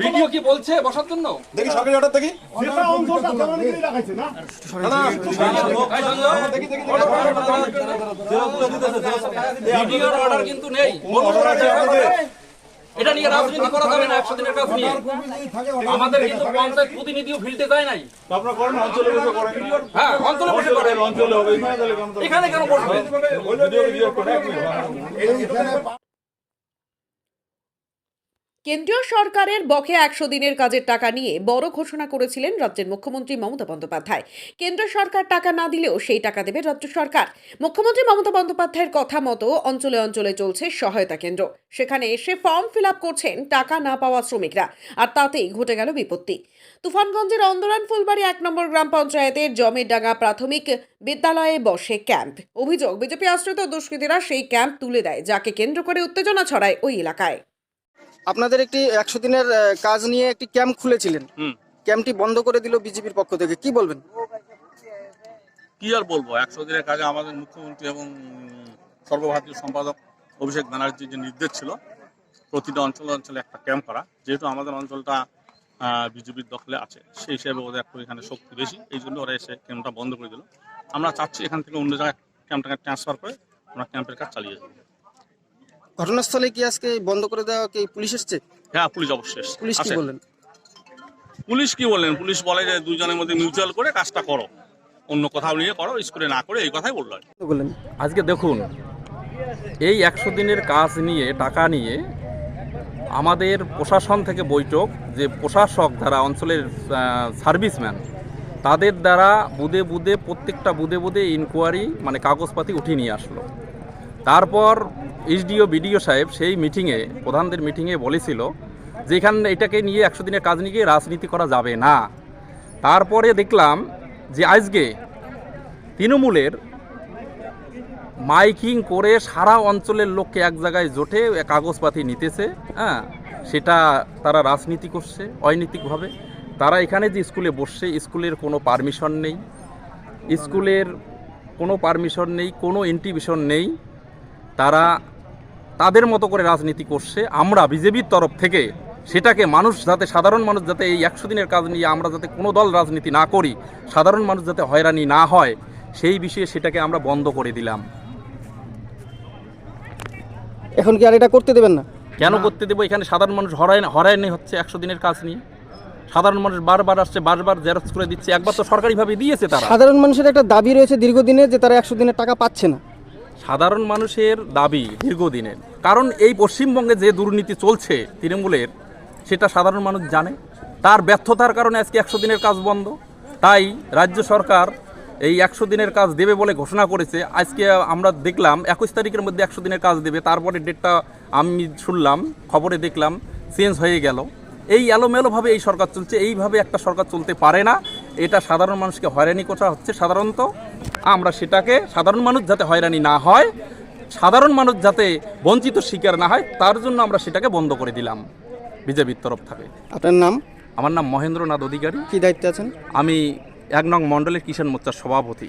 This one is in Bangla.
ভিডিও কি বলছে বসার জন্য? দেখি সরকারি অর্ডার দেখি। সেটা অন্তরটা জনগণকে রাখাইছে না? দেখি দেখি ভিডিওর অর্ডার কিন্তু নেই। এটা নিয়ে রাজনীতি করা যাবে না একশো দিনের কাজ নিয়ে। আমাদের কিন্তু পঞ্চায়েত প্রতিনিধিও ফিল্ডে যায় নাই। আপনারা করেন অঞ্চলে বসে করেন। হ্যাঁ অঞ্চলে বসে করে অঞ্চলে হবে এখানে তাহলে কেন তো- এখানে কেন বসবে ভিডিও ভিডিও করে এক মিনিট কেন্দ্রীয় সরকারের বকেয়া একশো দিনের কাজের টাকা নিয়ে বড় ঘোষণা করেছিলেন রাজ্যের মুখ্যমন্ত্রী মমতা বন্দ্যোপাধ্যায়। কেন্দ্র সরকার টাকা না দিলেও সেই টাকা দেবে রাজ্য সরকার। মুখ্যমন্ত্রী মমতা বন্দ্যোপাধ্যায়ের কথা মতো অঞ্চলে অঞ্চলে চলছে সহায়তা কেন্দ্র। সেখানে এসে ফর্ম ফিল আপ করছেন টাকা না পাওয়া শ্রমিকরা, আর তাতেই ঘটে গেল বিপত্তি। তুফানগঞ্জের অন্দরান ফুলবাড়ি এক নম্বর গ্রাম পঞ্চায়েতের জমেরডাঙ্গা প্রাথমিক বিদ্যালয়ে বসে ক্যাম্প। অভিযোগ, বিজেপি আশ্রিত দুষ্কৃতীরা সেই ক্যাম্প তুলে দেয়, যাকে কেন্দ্র করে উত্তেজনা ছড়ায় ওই এলাকায়। আপনাদের একটি একশো দিনের কাজ নিয়ে একটি ক্যাম্প খুলেছিলেন। হুম। ক্যাম্পটি বন্ধ করে দিল বিজেপির পক্ষ থেকে। কি বলবেন? কি আর বলব? একশো দিনের কাজে আমাদের মুখ্যমন্ত্রী এবং সর্বভারতীয় সম্পাদক অভিষেক ব্যানার্জির যে নির্দেশ ছিল প্রতিটা অঞ্চলে অঞ্চলে একটা ক্যাম্প করা। যেহেতু আমাদের অঞ্চলটা বিজেপির দখলে আছে সেই হিসেবে ওদের একটু এখানে শক্তি বেশি। এই জন্য ওরা এসে ক্যাম্পটা বন্ধ করে দিল। আমরা চাচ্ছি এখান থেকে অন্য জায়গায় ক্যাম্পটাকে ট্রান্সফার করে আমরা ক্যাম্পের কাজ চালিয়ে যাব। ঘটনাস্থলে কি আজকে বন্ধ করে দেওয়া কি পুলিশ এসছে হ্যাঁ পুলিশ অবশ্যই এসছে। পুলিশ কি। বললেন পুলিশ কি বললেন পুলিশ বলে যে দুজনের মধ্যে মিউচুয়াল করে কাজটা করো অন্য কোথাও নিয়ে করো স্কুলে না করে এই কথাই বলল আর কি। তো বললেন আজকে দেখুন এই একশো দিনের কাজ নিয়ে টাকা নিয়ে আমাদের প্রশাসন থেকে বৈঠক যে প্রশাসক যারা অঞ্চলের সার্ভিসম্যান তাদের দ্বারা বুদে বুদে প্রত্যেকটা বুদে বুদে ইনকোয়ারি মানে কাগজপাতি উঠিয়ে নিয়ে আসলো তারপর এইচডিও, বিডিও সাহেব সেই মিটিংয়ে প্রধানদের মিটিংয়ে বলেছিল যে এখানে এটাকে নিয়ে একশো দিনের কাজ নিয়ে রাজনীতি করা যাবে না। তারপরে দেখলাম যে আজকে তৃণমূলের মাইকিং করে সারা অঞ্চলের লোককে এক জায়গায় জোটে কাগজপাতি নিতেছে হ্যাঁ? সেটা তারা রাজনীতি করছে, অনৈতিকভাবে। তারা এখানে যে স্কুলে বসছে, স্কুলের কোনো পারমিশন নেই। স্কুলের কোনো পারমিশন নেই, কোনো ইন্টিভিশন নেই। তারা তাদের মতো করে রাজনীতি করছে। আমরা বিজেপির তরফ থেকে সেটাকে মানুষ যাতে সাধারণ মানুষ যাতে এই একশো দিনের কাজ নিয়ে আমরা যাতে কোনো দল রাজনীতি না করি সাধারণ মানুষ যাতে হয়রানি না হয় সেই বিষয়ে সেটাকে আমরা বন্ধ করে দিলাম। এখন কি আর এটা করতে দেবেন না? কেন করতে দেবো? এখানে সাধারণ মানুষ হরায় হরায়নি হচ্ছে একশো দিনের কাজ নিয়ে। সাধারণ মানুষ বারবার আসছে বারবার জেরক্স করে দিচ্ছে। একবার তো সরকারিভাবে দিয়েছে তারা। সাধারণ মানুষের একটা দাবি রয়েছে দীর্ঘদিনের যে তারা একশো দিনের টাকা পাচ্ছে না। সাধারণ মানুষের দাবি দীর্ঘদিনের। কারণ এই পশ্চিমবঙ্গে যে দুর্নীতি চলছে তৃণমূলের, সেটা সাধারণ মানুষ জানে। তার ব্যর্থতার কারণে আজকে একশো দিনের কাজ বন্ধ। তাই রাজ্য সরকার এই একশো দিনের কাজ দেবে বলে ঘোষণা করেছে। আজকে আমরা দেখলাম, একুশ তারিখের মধ্যে একশো দিনের কাজ দেবে। তারপরে ডেটটা আমি শুনলাম, খবরে দেখলাম, চেঞ্জ হয়ে গেল। এই এলোমেলোভাবে এই সরকার চলছে, এইভাবে একটা সরকার চলতে পারে না। এটা সাধারণ মানুষকে হয়রানি করা হচ্ছে সাধারণত। আমরা সেটাকে সাধারণ মানুষ যাতে হয়রানি না হয় সাধারণ মানুষ যাতে বঞ্চিত শিকার না হয় তার জন্য আমরা সেটাকে বন্ধ করে দিলাম বিজেপির তরফ থেকে। আপনার নাম? আমার নাম মহেন্দ্রনাথ অধিকারী। কী দায়িত্বে আছেন? আমি এক নং মণ্ডলের কিষাণ মোর্চার সভাপতি।